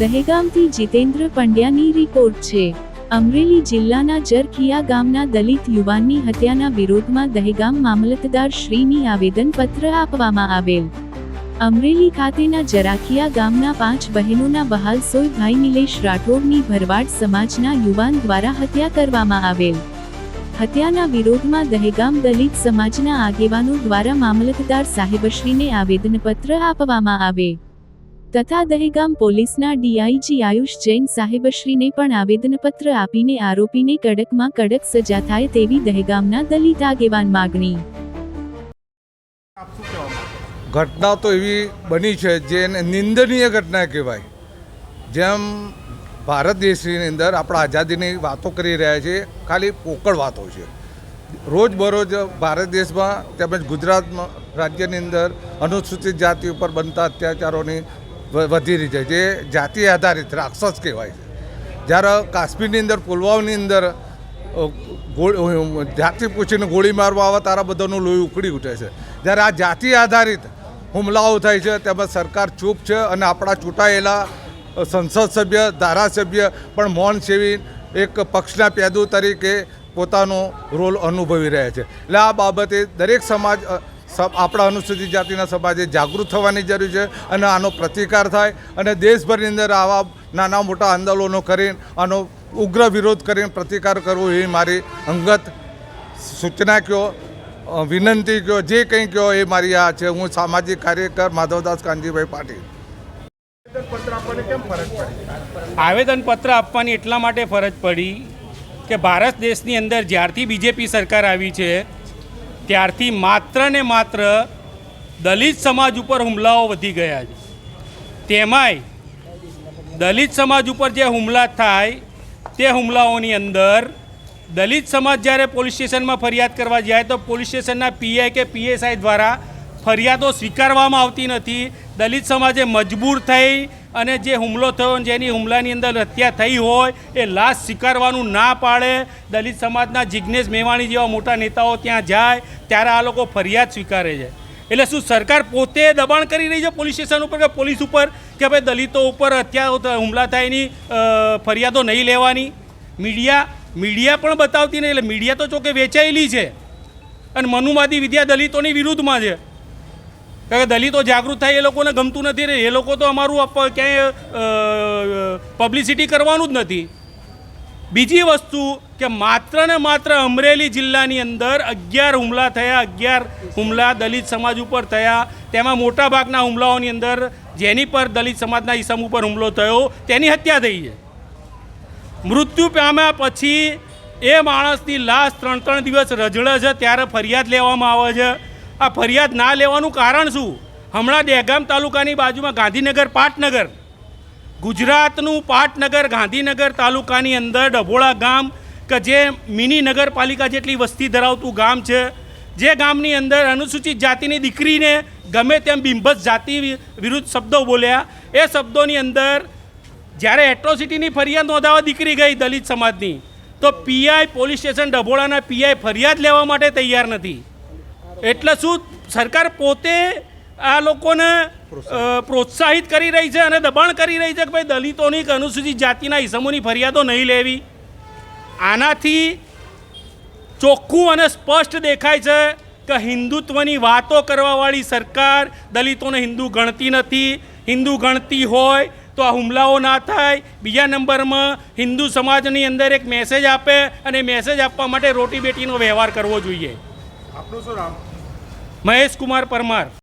દહેગામથી Jitendra પંડ્યાની report છે. અમરેલી જિલ્લાના જરખિયા ગામના દલિત યુવાનની હત્યાના વિરોધમાં દહેગામ મામલતદાર શ્રીની આવેદનપત્ર આપવામાં આવેલ. અમરેલી ખાતેના જરાખિયા ગામના પાંચ બહેનોના બહાલ સોયભાઈ નિલેશ રાઠોડની ભરવાડ સમાજના યુવાન દ્વારા હત્યા કરવામાં આવેલ. હત્યાના વિરોધમાં દહેગામ દલિત સમાજના આગેવાનો દ્વારા મામલતદાર સાહેબશ્રીને આવેદનપત્ર આપવામાં આવે. તથા દહેગામ પોલીસના ડીઆઈજી આયુષ જૈન સાહેબશ્રીને પણ આવેદનપત્ર આપીને આરોપીને કડકમાં કડક સજા થાય તેવી દહેગામના દલિત આગેવાન માગણી. ઘટના તો એવી બની છે જે નિંદનીય ઘટના કહેવાય. જેમ ભારત દેશની અંદર આપણા આઝાદીની વાતો કરી રહ્યા છીએ, ખાલી પોકળ વાતો છે. રોજ બરોજ ભારત દેશમાં તેમજ ગુજરાતમાં રાજ્યની અંદર અનુસૂચિત જાતિ ઉપર બનતા અત્યાચારોની વધી રહી છે જે જાતિ આધારિત રાક્ષસ કહેવાય છે. જ્યારે કાશ્મીરની અંદર, પુલવામાની અંદર જાતિ પૂછીને ગોળી મારવા આવે તારા બધાનું લોહી ઉકળી ઉઠે છે. જ્યારે આ જાતિ આધારિત હુમલાઓ થાય છે તેમાં સરકાર ચૂપ છે અને આપણા ચૂંટાયેલા સંસદ સભ્ય, ધારાસભ્ય, પણ મૌન સેવી એક પક્ષના પેદુ તરીકે પોતાનો રોલ અનુભવી રહ્યા છે. એટલે આ બાબતે દરેક સમાજ આપણા અનુસૂચિત જાતિના સમાજે જાગૃત થવાની જરૂર છે અને આનો પ્રતિકાર થાય અને દેશભરની અંદર આવા નાના મોટા આંદોલનો કરીને આનો ઉગ્ર વિરોધ કરીને પ્રતિકાર કરવો એ મારી અંગત સૂચના કહો વિનંતી કહો જે કંઈ કહો એ મારી આ છે. હું સામાજિક કાર્યકર માધવદાસ કાનજીભાઈ પાટીલ. આવેદનપત્ર આપવાની એટલા માટે ફરજ પડી કે ભારત દેશની અંદર જ્યારથી બીજેપી સરકાર આવી છે ત્યારથી માત્ર ને માત્ર દલિત સમાજ ઉપર હુમલાઓ વધી ગયા છે. તેમાંય દલિત સમાજ ઉપર જે હુમલા થાય, તે હુમલાઓની અંદર દલિત સમાજ જ્યારે પોલીસ સ્ટેશનમાં ફરિયાદ કરવા જાય, તો પોલીસ સ્ટેશનના પીઆઈ કે પીએસઆઈ દ્વારા ફરિયાદો સ્વીકારવામાં આવતી નથી. દલિત સમાજે મજબૂર થઈ અને જે હુમલો થયો જેની હુમલાની અંદર હત્યા થઈ હોય એ લાશ સ્વીકારવાનું ના પાડે. દલિત સમાજના જિજ્ઞેશ મેવાણી જેવા મોટા નેતાઓ ત્યાં જાય, ત્યારે આ લોકો ફરિયાદ સ્વીકારે છે. એટલે શું સરકાર પોતે દબાણ કરી રહી છે પોલીસ સ્ટેશન ઉપર કે પોલીસ ઉપર? કે ભાઈ દલિતો ઉપર હત્યા હુમલા થાય એની ફરિયાદો નહીં લેવાની? મીડિયા મીડિયા પણ બતાવતી નહીં, એટલે મીડિયા તો ચોકે વેચાયેલી છે. અને મનુવાદી વિદ્યા દલિતોની વિરુદ્ધમાં છે. કારણ કે દલિતો જાગૃત થાય એ લોકોને ગમતું નથી એ લોકો તો અમારું ક્યાંય પબ્લિસિટી કરવાનું જ નથી. બીજી વસ્તુ કે માત્ર ને માત્ર અમરેલી જિલ્લાની અંદર અગિયાર હુમલા થયા, અગિયાર હુમલા દલિત સમાજ ઉપર થયા. તેમાં મોટાભાગના હુમલાઓની અંદર જેની પર દલિત સમાજના ઈસમ ઉપર હુમલો થયો, તેની હત્યા થઈ છે. મૃત્યુ પામ્યા પછી એ માણસની લાશ ત્રણ ત્રણ દિવસ રજળે છે, ત્યારે ફરિયાદ લેવામાં આવે છે. આ ફરિયાદ ના લેવાનું કારણ શું? હમણાં દહેગામ તાલુકાની બાજુમાં ગાંધીનગર, પાટનગર. ગુજરાતનું પાટનગર, ગાંધીનગર તાલુકાની અંદર ડભોળા ગામ કે જે મિની નગરપાલિકા જેટલી વસ્તી ધરાવતું ગામ છે, જે ગામની અંદર અનુસૂચિત જાતિની દીકરીને ગમે તેમ બિંભસ જાતિ વિરુદ્ધ શબ્દો બોલ્યા. એ શબ્દોની અંદર જ્યારે એટ્રોસિટીની ફરિયાદ નોંધાવા દીકરી ગઈ દલિત સમાજની, તો પીઆઈ પોલીસ સ્ટેશન ડભોળાના પીઆઈ ફરિયાદ લેવા માટે તૈયાર નથી. એટલે શું, સરકાર પોતે આ લોકોને પ્રોત્સાહિત કરી રહી છે અને દબાણ કરી રહી છે કે ભાઈ દલિતોની કે અનુસૂચિત જાતિના ઇસમોની ફરિયાદો નહીં લેવી. આનાથી ચોખ્ખું અને સ્પષ્ટ દેખાય છે કે હિન્દુત્વની વાતો કરવાવાળી સરકાર દલિતોને હિન્દુ ગણતી નથી. હિન્દુ ગણતી હોય તો આ હુમલાઓ ના થાય. બીજા નંબરમાં હિન્દુ સમાજની અંદર એક મેસેજ આપે અને મેસેજ આપવા માટે રોટી બેટીનો વ્યવહાર કરવો જોઈએ. આપનું શું નામ? મહેશ કુમાર પરમાર